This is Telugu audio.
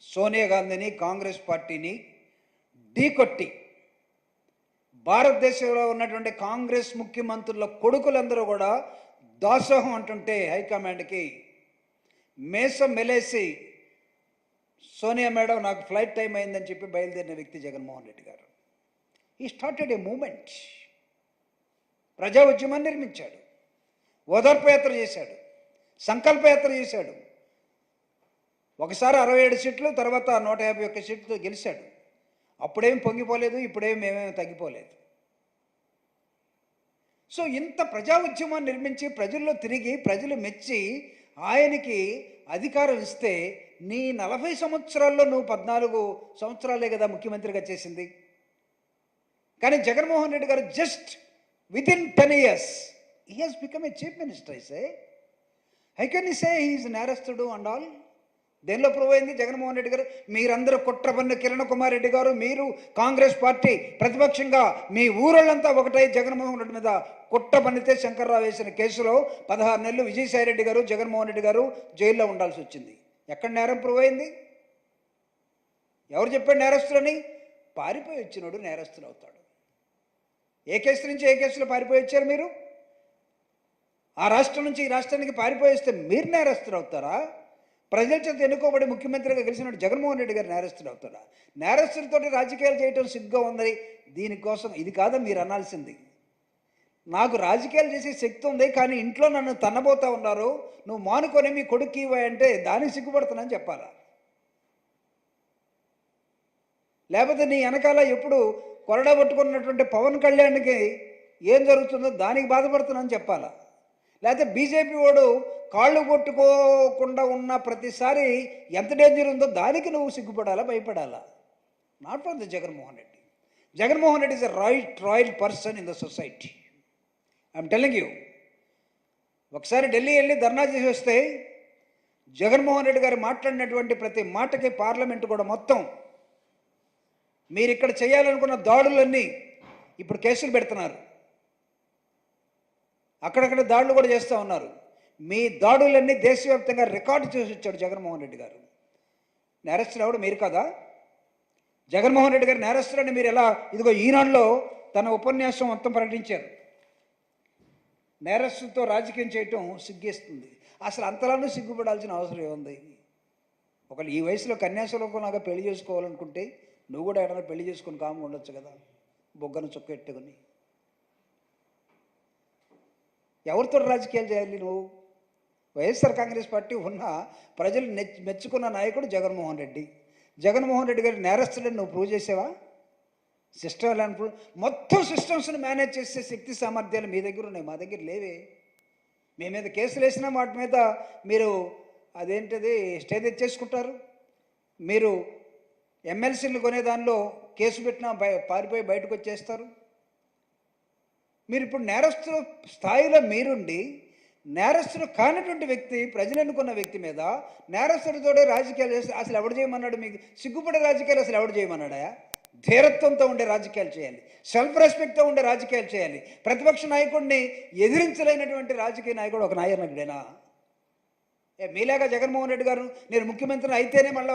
సోనియా గాంధీని కాంగ్రెస్ పార్టీని ఢీకొట్టి భారతదేశంలో ఉన్నటువంటి కాంగ్రెస్ ముఖ్యమంత్రుల కొడుకులందరూ కూడా దాసోహం అంటుంటే హైకమాండ్కి మేసం మెలేసి సోనియా మేడం నాకు ఫ్లైట్ టైం అయిందని చెప్పి బయలుదేరిన వ్యక్తి జగన్మోహన్ రెడ్డి గారు. ఈ స్టార్టెడ్ ఏ మూమెంట్ ప్రజా ఉద్యమాన్ని నిర్మించాడు. ఓదార్పయాత్ర చేశాడు. సంకల్పయాత్ర చేశాడు. ఒకసారి అరవై ఏడు సీట్లు తర్వాత నూట యాభై ఒక్క సీట్లతో గెలిచాడు. అప్పుడేం పొంగిపోలేదు ఇప్పుడేం మేమేమి తగ్గిపోలేదు. సో ఇంత ప్రజా ఉద్యమాన్ని నిర్మించి ప్రజల్లో తిరిగి ప్రజలు మెచ్చి ఆయనకి అధికారం ఇస్తే నీ నలభై సంవత్సరాల్లో నువ్వు పద్నాలుగు సంవత్సరాలే కదా ముఖ్యమంత్రిగా చేసింది. కానీ జగన్మోహన్ రెడ్డి గారు just within ten years he has become a chief minister I say I can say he's నేరస్తుడు అండ్ ఆల్ దేనిలో ప్రూవ్ అయింది? జగన్మోహన్ రెడ్డి గారు మీరందరూ కుట్రపన్ను కిరణ్ కుమార్ రెడ్డి గారు మీరు కాంగ్రెస్ పార్టీ ప్రతిపక్షంగా మీ ఊరోళ్ళంతా ఒకటై జగన్మోహన్ రెడ్డి మీద కుట్ర పన్నితే శంకర్రావు వేసిన కేసులో పదహారు నెలలు విజయసాయి రెడ్డి గారు జగన్మోహన్ రెడ్డి గారు జైల్లో ఉండాల్సి వచ్చింది. ఎక్కడ నేరం ప్రూవ్ అయింది? ఎవరు చెప్పాడు నేరస్తులని? పారిపోయి వచ్చినోడు నేరస్తులు అవుతాడు. ఏ కేసు నుంచి ఏ కేసులో పారిపోయి వచ్చారు మీరు? ఆ రాష్ట్రం నుంచి ఈ రాష్ట్రానికి పారిపోయి వస్తే మీరు నేరస్తులు అవుతారా? ప్రజల చేత ఎన్నుకోబడి ముఖ్యమంత్రిగా గెలిచిన జగన్మోహన్ రెడ్డి గారు నేరస్తులు అవుతారా? నేరస్తులతో రాజకీయాలు చేయటం సిగ్గుగా ఉందని దీనికోసం ఇది కాదా మీరు అనాల్సింది. నాకు రాజకీయాలు చేసే శక్తి ఉంది కానీ ఇంట్లో నన్ను తన్నబోతా ఉన్నారు. నువ్వు మానుకొని మీ కొడుక్కి ఇవ్వ అంటే దానికి సిగ్గుపడుతున్నాను చెప్పాలా? లేకపోతే నీ వెనకాల ఎప్పుడు కొరడా పట్టుకున్నటువంటి పవన్ కళ్యాణ్కి ఏం జరుగుతుందో దానికి బాధపడుతున్నాను చెప్పాలా? లేకపోతే బీజేపీ వాడు కాళ్ళు కొట్టుకోకుండా ఉన్న ప్రతిసారి ఎంత డేంజర్ ఉందో దానికి నువ్వు సిగ్గుపడాలా భయపడాలా? Not for the Jaganmohan Reddy. Jaganmohan Reddy is a right royal person in the society I'm telling you ఒకసారి ఢిల్లీ వెళ్ళి ధర్నా చేసి వస్తే జగన్మోహన్ రెడ్డి గారు మాట్లాడినటువంటి ప్రతి మాటకి పార్లమెంట్ కూడా మొత్తం మీరు ఇక్కడ చేయాలనుకున్న దాడులన్నీ ఇప్పుడు కేసులు పెడుతున్నారు. అక్కడక్కడ దాడులు కూడా చేస్తూ ఉన్నారు. మీ దాడులన్నీ దేశవ్యాప్తంగా రికార్డు చేసి వచ్చాడు జగన్మోహన్ రెడ్డి గారు. నేరస్తులు ఎవడు మీరు కదా? జగన్మోహన్ రెడ్డి గారు నేరస్తులని మీరు ఎలా ఇదిగో ఈనాడులో తన ఉపన్యాసం మొత్తం ప్రకటించారు. నేరస్తులతో రాజకీయం చేయటం సిగ్గేస్తుంది. అసలు అంతలానూ సిగ్గుపడాల్సిన అవసరం ఏముంది? ఒకళ్ళు ఈ వయసులో కన్యాశులోకంలాగా పెళ్ళి చేసుకోవాలనుకుంటే నువ్వు కూడా ఏదైనా పెళ్ళి చేసుకుని కాము ఉండొచ్చు కదా. బొగ్గను చుక్కెట్టుకుని. ఎవరితో రాజకీయాలు చేయాలి నువ్వు? వైఎస్ఆర్ కాంగ్రెస్ పార్టీ ఉన్న ప్రజలు మెచ్చుకున్న నాయకుడు జగన్మోహన్ రెడ్డి. జగన్మోహన్ రెడ్డి గారి నేరస్తుడని నువ్వు ప్రూవ్ చేసావా? సిస్టమ్ ఎలా ప్రూవ్ మొత్తం సిస్టమ్స్ని మేనేజ్ చేసే శక్తి సామర్థ్యాలు మీ దగ్గర ఉన్నాయి. మా దగ్గర లేవే. మీ మీద కేసులు వేసినా వాటి మీద మీరు అదేంటిది స్టే తెచ్చేసుకుంటారు? మీరు ఎమ్మెల్సీలు కొనే దానిలో కేసు పెట్టినా బయ పారిపోయి బయటకు వచ్చేస్తారు? మీరు ఇప్పుడు నేరస్తుల స్థాయిలో మీరుండి నేరస్తుడు కానటువంటి వ్యక్తి ప్రజలు ఎన్నుకున్న వ్యక్తి మీద నేరస్తుడితోడే రాజకీయాలు చేస్తే అసలు ఎవడు చేయమన్నాడు మీకు? సిగ్గుపడే రాజకీయాలు అసలు ఎవడు చేయమన్నాడా? ధీరత్వంతో ఉండే రాజకీయాలు చేయాలి సెల్ఫ్ రెస్పెక్ట్తో ఉండే రాజకీయాలు చేయాలి ప్రతిపక్ష నాయకుడిని ఎదిరించలేనటువంటి రాజకీయ నాయకుడు ఒక నాయకుడేనా ఏ మీలాగా జగన్మోహన్ రెడ్డి గారు నేను ముఖ్యమంత్రిని అయితేనే మళ్ళీ